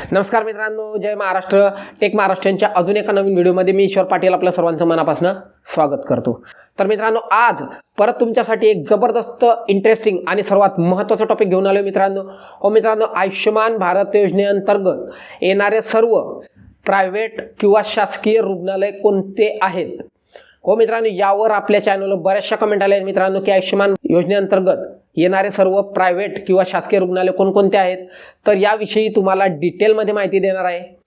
नमस्कार मित्रांनो जय महाराष्ट्र. टेक महाराष्ट्रांच्या अजून एका नवीन व्हिडिओमध्ये मी ईश्वर पाटील आपल्या सर्वांचं मनापासून स्वागत करतो. तर मित्रांनो आज परत तुमच्यासाठी एक जबरदस्त इंटरेस्टिंग आणि सर्वात महत्त्वाचा टॉपिक घेऊन आलो मित्रांनो. हो मित्रांनो आयुष्यमान भारत योजनेअंतर्गत येणारे सर्व प्रायव्हेट किंवा शासकीय रुग्णालय कोणते आहेत? हो मित्रांनो यावर आपल्या चॅनलवर बऱ्याचशा कमेंट आल्या आहेत मित्रांनो की आयुष्यमान योजनेअंतर्गत येणारे सर्व प्रायव्हेट किंवा शासकीय रुग्णालय कोणकोणते आहेत? तर याविषयी तुम्हाला डिटेलमध्ये माहिती देणार आहे.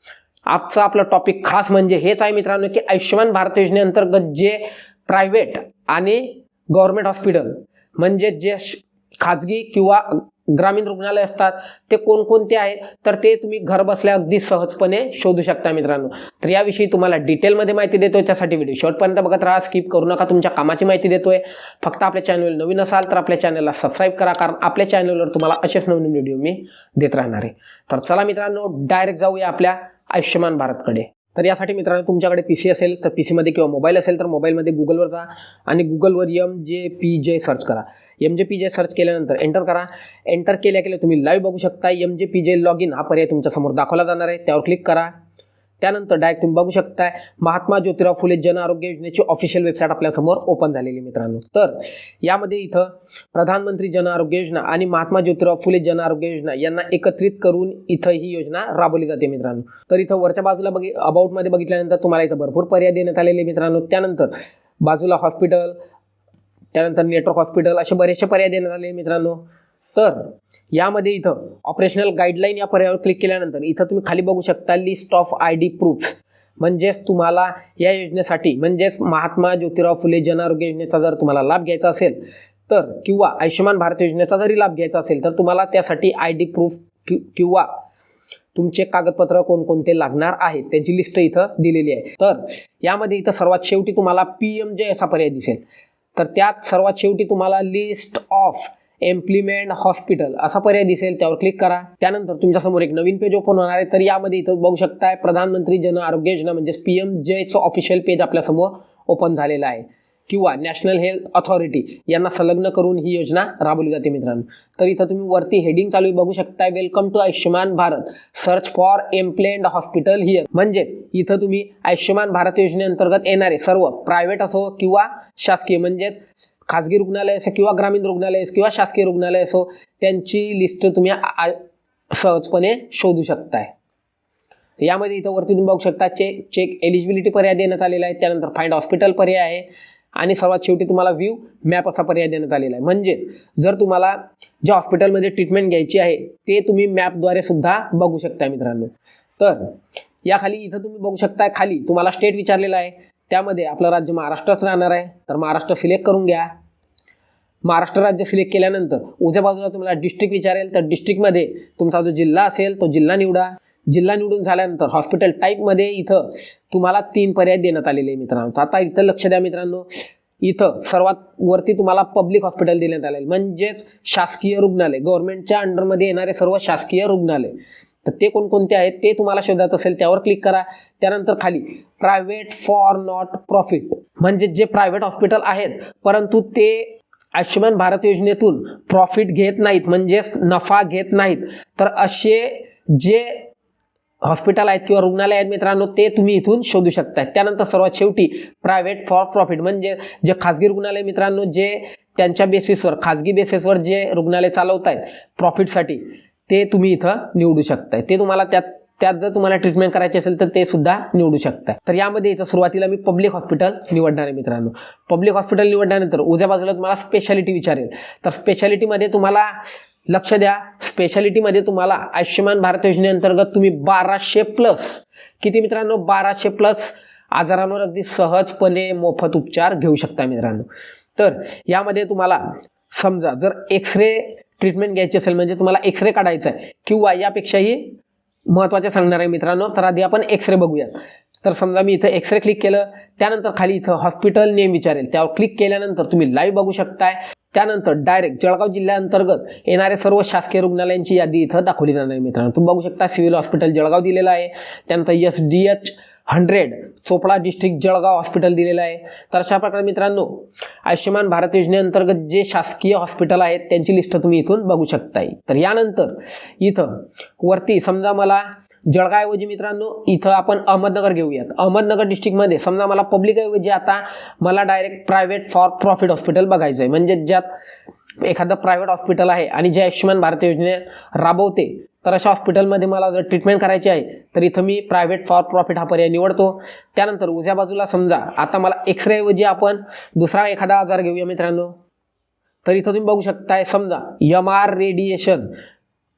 आजचा आपला टॉपिक खास म्हणजे हेच आहे मित्रांनो की आयुष्यमान भारत योजनेअंतर्गत जे प्रायव्हेट आणि गव्हर्मेंट हॉस्पिटल म्हणजे जे श- खाजगी किंवा ग्रामीण रुग्णालय असतात ते कोणकोणते आहेत तर ते तुम्ही घर बसल्या अगदी सहजपणे शोधू शकता मित्रांनो. तर याविषयी तुम्हाला डिटेलमध्ये माहिती देतो त्यासाठी व्हिडिओ शेवटपर्यंत बघत राहा स्किप करू नका तुमच्या कामाची माहिती देतोय. फक्त आपल्या चॅनल नवीन असाल तर आपल्या चॅनलला सबस्क्राईब करा कारण आपल्या चॅनलवर तुम्हाला असेच नवीन व्हिडिओ मी देत राहणार आहे. तर चला मित्रांनो डायरेक्ट जाऊया आपल्या आयुष्यमान भारतकडे. तर यासाठी मित्रांनो तुमच्याकडे पी सी असेल तर पी सीमध्ये किंवा मोबाईल असेल तर मोबाईलमध्ये गुगलवर जा आणि गुगलवर यम जे पी जे सर्च करा. एम जे पी जे सर्च केल्यानंतर एंटर करा. एंटर केल्या केल्या तुम्ही लाईव्ह बघू शकता. एम जे पी जे लॉग इन हा पर्याय तुमच्यासमोर दाखवला जाणार आहे. त्यावर क्लिक करा. त्यानंतर डायरेक्ट तुम्ही बघू शकताय महात्मा ज्योतिराव फुले जन आरोग्य योजनेची ऑफिशियल वेबसाईट आपल्यासमोर ओपन झालेली मित्रांनो. तर यामध्ये इथं प्रधानमंत्री जन आरोग्य योजना आणि महात्मा ज्योतिराव फुले जन आरोग्य योजना यांना एकत्रित करून इथं ही योजना राबवली जाते मित्रांनो. तर इथं वरच्या बाजूला बघि अबाउटमध्ये बघितल्यानंतर तुम्हाला इथं भरपूर पर्याय देण्यात आलेले मित्रांनो. त्यानंतर बाजूला हॉस्पिटल त्यानंतर नेटवर्क हॉस्पिटल असे बरेचसे पर्याय देण्यात आले मित्रांनो. तर यामध्ये इथं ऑपरेशनल गाईडलाईन या पर्यायावर क्लिक केल्यानंतर इथं तुम्ही खाली बघू शकता list of I D proof म्हणजेच तुम्हाला या योजनेसाठी म्हणजेच महात्मा ज्योतिराव फुले जन आरोग्य योजनेचा जर तुम्हाला लाभ घ्यायचा असेल तर किंवा आयुष्यमान भारत योजनेचा जरी लाभ घ्यायचा असेल तर तुम्हाला त्यासाठी आय डी प्रूफ किंवा तुमचे कागदपत्र कोणकोणते लागणार आहेत त्यांची लिस्ट इथं दिलेली आहे. तर यामध्ये इथं सर्वात शेवटी तुम्हाला पी एम जे असा पर्याय दिसेल. तर त्यात सर्वात शेवटी तुम्हाला लिस्ट ऑफ एम्प्लिमेंट हॉस्पिटल असा पर्याय दिसेल त्यावर क्लिक करा. त्यानंतर तुमच्यासमोर एक नवीन पेज ओपन होणार आहे. तर यामध्ये इथं बघू शकताय प्रधानमंत्री जन आरोग्य योजना म्हणजेच पी एम जयचं ऑफिशियल पेज आपल्यासमोर ओपन झालेलं आहे. किंवा नॅशनल हेल्थ अथॉरिटी यांना संलग्न करून ही योजना राबवली जाते मित्रांनो. तर इथं तुम्ही वरती हेडिंग चालू बघू शकताय. Welcome to Ayushman Bharat search for empanelled hospital here म्हणजे इथं तुम्ही आयुष्यमान भारत योजनेअंतर्गत येणारे सर्व प्रायव्हेट असो किंवा शासकीय म्हणजे खाजगी रुग्णालय असो किंवा ग्रामीण रुग्णालय असो किंवा शासकीय रुग्णालय असो त्यांची लिस्ट तुम्ही आ- सहजपणे शोधू शकताय. यामध्ये इथं वरती तुम्ही बघू शकता चेक चेक एलिजिबिलिटी पर्याय देण्यात आलेला आहे. त्यानंतर फाइंड हॉस्पिटल पर्याय आहे. आणि सर्वात शेवटी तुम्हाला व्ह्यू मॅप असा पर्याय देण्यात आलेला आहे. म्हणजे जर तुम्हाला ज्या हॉस्पिटलमध्ये ट्रीटमेंट घ्यायची आहे ते तुम्ही मॅपद्वारे सुद्धा बघू शकता मित्रांनो. तर या खाली इथं तुम्ही बघू शकता खाली तुम्हाला स्टेट विचारलेला आहे. त्यामध्ये आपलं राज्य महाराष्ट्राचं राहणार आहे. तर महाराष्ट्र सिलेक्ट करून घ्या. महाराष्ट्र राज्य सिलेक्ट केल्यानंतर उजव्या बाजूला तुम्हाला डिस्ट्रिक्ट विचारेल. तर डिस्ट्रिक्टमध्ये तुमचा जो जिल्हा असेल तो जिल्हा निवडा. जिल्हा निवडून झाल्यानंतर हॉस्पिटल टाईपमध्ये इथं तुम्हाला तीन पर्याय देण्यात आलेले आहे मित्रांनो. आता इथं लक्ष द्या मित्रांनो. इथं सर्वात वरती तुम्हाला पब्लिक हॉस्पिटल देण्यात आले म्हणजेच शासकीय रुग्णालय. गव्हर्नमेंटच्या अंडरमध्ये येणारे सर्व शासकीय रुग्णालय. तर ते कोणकोणते आहेत? ते तुम्हाला शोधायचं असेल त्यावर क्लिक करा. त्यानंतर खाली प्रायव्हेट फॉर नॉट प्रॉफिट म्हणजे जे प्रायव्हेट हॉस्पिटल आहेत परंतु ते आयुष्यमान भारत योजनेतून प्रॉफिट घेत नाहीत म्हणजेच नफा घेत नाहीत. तर असे जे हॉस्पिटल आहेत किंवा रुग्णालय आहेत मित्रांनो ते तुम्ही इथून शोधू शकता त्यानंतर सर्वात शेवटी प्रायव्हेट फॉर प्रॉफिट म्हणजे जे खाजगी रुग्णालय मित्रांनो जे त्यांच्या बेसिसवर खाजगी बेसिसवर जे रुग्णालय चालवत आहेत प्रॉफिटसाठी ते तुम्ही इथं निवडू शकताय. ते तुम्हाला त्यात त्यात जर तुम्हाला ट्रीटमेंट करायची असेल तर ते सुद्धा निवडू शकता तर यामध्ये इथं सुरुवातीला मी पब्लिक हॉस्पिटल निवडणार आहे मित्रांनो. पब्लिक हॉस्पिटल निवडल्यानंतर उद्या बाजूला तुम्हाला स्पेशालिटी विचारेल. तर स्पेशालिटीमध्ये तुम्हाला लक्ष द्या. स्पेशालिटीमध्ये तुम्हाला आयुष्यमान भारत योजनेअंतर्गत तुम्ही बाराशे प्लस किती मित्रांनो? बाराशे प्लस आजारांवर अगदी सहजपणे मोफत उपचार घेऊ शकता मित्रांनो. तर यामध्ये तुम्हाला समजा जर एक्सरे ट्रीटमेंट घ्यायची असेल म्हणजे तुम्हाला एक्सरे काढायचा आहे किंवा यापेक्षाही महत्त्वाचे सांगणार आहे मित्रांनो तर आधी आपण एक्सरे बघूयात. तर समजा मी इथं एक्सरे क्लिक केलं त्यानंतर खाली इथं हॉस्पिटल नेम विचारेल. त्यावर क्लिक केल्यानंतर तुम्ही लाईव्ह बघू शकताय. त्यानंतर डायरेक्ट जळगाव जिल्ह्याअंतर्गत येणाऱ्या सर्व शासकीय रुग्णालयांची यादी इथं दाखवली जाणार आहे मित्रांनो. तुम्ही बघू शकता सिव्हिल हॉस्पिटल जळगाव दिलेलं आहे. त्यानंतर S D H hundred Chopda district Jalgaon hospital दिलेलं आहे. तर अशा प्रकारे मित्रांनो आयुष्यमान भारत योजनेअंतर्गत जे शासकीय हॉस्पिटल आहेत त्यांची लिस्ट तुम्ही इथून बघू शकताय. तर यानंतर इथं वरती समजा मला जळगावऐवजी मित्रांनो इथं आपण अहमदनगर घेऊयात. अहमदनगर डिस्ट्रिक्टमध्ये समजा मला पब्लिकऐवजी आता मला direct private for profit hospital बघायचं आहे म्हणजे ज्यात एखादं प्रायव्हेट हॉस्पिटल आहे आणि जे आयुष्यमान भारत योजने राबवते तर अशा हॉस्पिटलमध्ये मला जर ट्रीटमेंट करायची आहे तर इथं मी प्रायव्हेट फॉर प्रॉफिट हा पर्याय निवडतो. त्यानंतर उजव्या बाजूला समजा आता मला एक्सरेऐवजी आपण दुसरा एखादा आजार घेऊया मित्रांनो. तर इथं तुम्ही बघू शकताय समजा यम आर रेडिएशन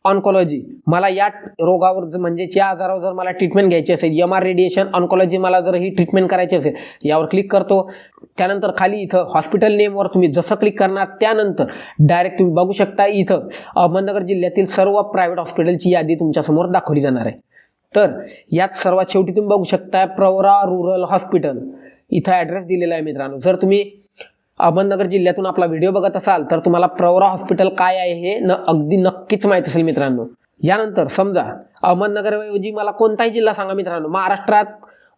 ऑन्कॉलॉजी मला या रोगावर ज- म्हणजेच या आजारावर जर मला ट्रीटमेंट घ्यायची असेल एम आर रेडिएशन ऑन्कॉलॉजी मला जर ही ट्रीटमेंट करायची असेल यावर क्लिक करतो. त्यानंतर खाली इथं हॉस्पिटल नेमवर तुम्ही जसं क्लिक करणार त्यानंतर डायरेक्ट तुम्ही बघू शकता इथं अहमदनगर जिल्ह्यातील सर्व प्रायव्हेट हॉस्पिटलची यादी तुमच्यासमोर दाखवली जाणार आहे. तर यात सर्वात शेवटी तुम्ही बघू शकता प्रवरा रुरल हॉस्पिटल इथं ॲड्रेस दिलेला आहे मित्रांनो. जर तुम्ही अहमदनगर जिल्ह्यातून आपला व्हिडिओ बघत असाल तर तुम्हाला प्रवरा हॉस्पिटल काय आहे हे न अगदी नक्कीच माहीत असेल मित्रांनो. यानंतर समजा अहमदनगरऐवजी मला कोणताही जिल्हा सांगा मित्रांनो. महाराष्ट्रात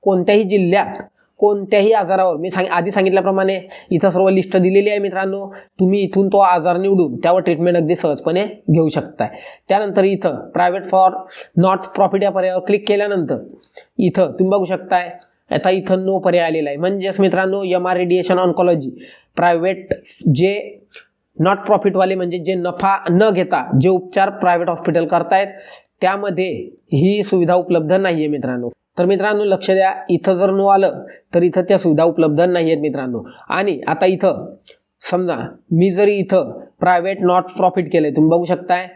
कोणत्याही जिल्ह्यात कोणत्याही आजारावर मी सांग आधी सांगितल्याप्रमाणे इथं सर्व लिस्ट दिलेली आहे मित्रांनो. तुम्ही इथून तो आजार निवडून त्यावर ट्रीटमेंट अगदी सहजपणे घेऊ शकताय. त्यानंतर इथं प्रायव्हेट फॉर नॉट प्रॉफिट या पर्यायावर क्लिक केल्यानंतर इथं तुम्ही बघू शकताय आता इथं नो पर्याय आलेला आहे. म्हणजेच मित्रांनो M R radiation oncology private जे नॉट प्रॉफिटवाले म्हणजे जे नफा न घेता जे उपचार प्रायव्हेट हॉस्पिटल करतायत त्यामध्ये ही सुविधा उपलब्ध नाही आहे मित्रांनो. तर मित्रांनो लक्ष द्या इथं जर न आलं तर इथं त्या सुविधा उपलब्ध नाही आहेत मित्रांनो. आणि आता इथं समजा मी जरी इथं प्रायव्हेट नॉट प्रॉफिट केलं तुम्ही बघू शकताय.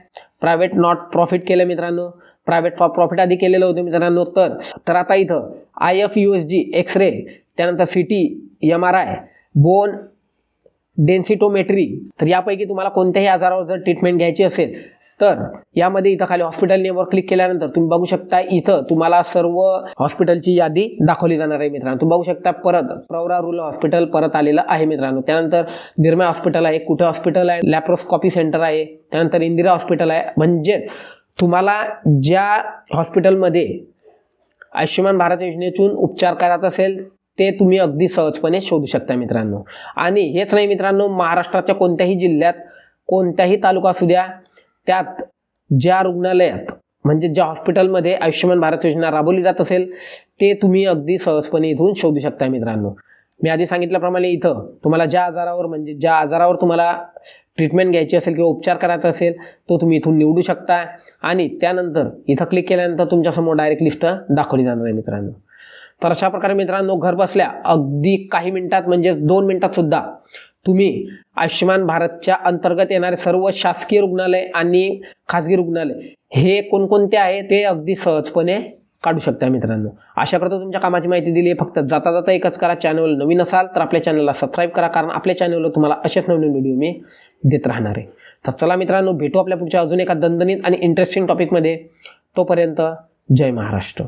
प्रायव्हेट नॉट प्रॉफिट केलं मित्रांनो. प्रायव्हेट प्रॉफिट आधी केलेलं होतं मित्रांनो तर तर आता इथं I F U S G X ray त्यानंतर C T M R I bone densitometry तर यापैकी तुम्हाला कोणत्याही आजारावर जर ट्रीटमेंट घ्यायची असेल तर यामध्ये इथं खाली हॉस्पिटल नेमवर क्लिक केल्यानंतर तुम्ही बघू शकता इथं तुम्हाला सर्व हॉस्पिटलची यादी दाखवली जाणार आहे मित्रांनो. तुम्ही बघू शकता परत प्रवरा रुरल हॉस्पिटल परत आलेलं आहे मित्रांनो. त्यानंतर निर्मय हॉस्पिटल आहे कुठे हॉस्पिटल आहे लॅप्रोस्कॉपी सेंटर आहे त्यानंतर इंदिरा हॉस्पिटल आहे. म्हणजेच तुम्हाला ज्या हॉस्पिटलमध्ये आयुष्यमान भारत योजनेतून उपचार करायचा असेल ते तुम्ही अगदी सहजपणे शोधू शकता मित्रांनो. आणि हेच नाही मित्रांनो महाराष्ट्राच्या कोणत्याही जिल्ह्यात कोणत्याही तालुका असू द्या त्यात ज्या रुग्णालयात म्हणजे ज्या हॉस्पिटलमध्ये आयुष्यमान भारत योजना राबवली जात असेल ते तुम्ही अगदी सहजपणे इथून शोधू शकता मित्रांनो. मी आधी सांगितल्याप्रमाणे इथं तुम्हाला ज्या आजारावर म्हणजे ज्या आजारावर तुम्हाला ट्रीटमेंट घ्यायची असेल किंवा उपचार करायचा असेल तो तुम्ही इथून निवडू शकता. आणि त्यानंतर इथं क्लिक केल्यानंतर तुमच्यासमोर डायरेक्ट लिस्ट दाखवली जाणार आहे मित्रांनो. तर अशा प्रकारे मित्रांनो घर बसल्या अगदी काही मिनिटात म्हणजे दोन मिनिटात सुद्धा तुम्ही आयुष्यमान भारतच्या अंतर्गत येणारे सर्व शासकीय रुग्णालय आणि खाजगी रुग्णालय हे कोणकोणते आहे ते अगदी सहजपणे काढू शकता मित्रांनो. अशा प्रकारे तुमच्या कामाची माहिती दिली आहे. फक्त जाता जाता एकच करा. चॅनल नवीन असाल तर आपल्या चॅनलला सबस्क्राईब करा. कारण आपल्या चॅनलवर तुम्हाला असेच नवीन व्हिडिओ मी देत राहणार आहे. तर चला मित्रांनो भेटू आपल्या पुढच्या अजून एका दणदणीत आणि इंटरेस्टिंग टॉपिकमध्ये तोपर्यंत जय महाराष्ट्र.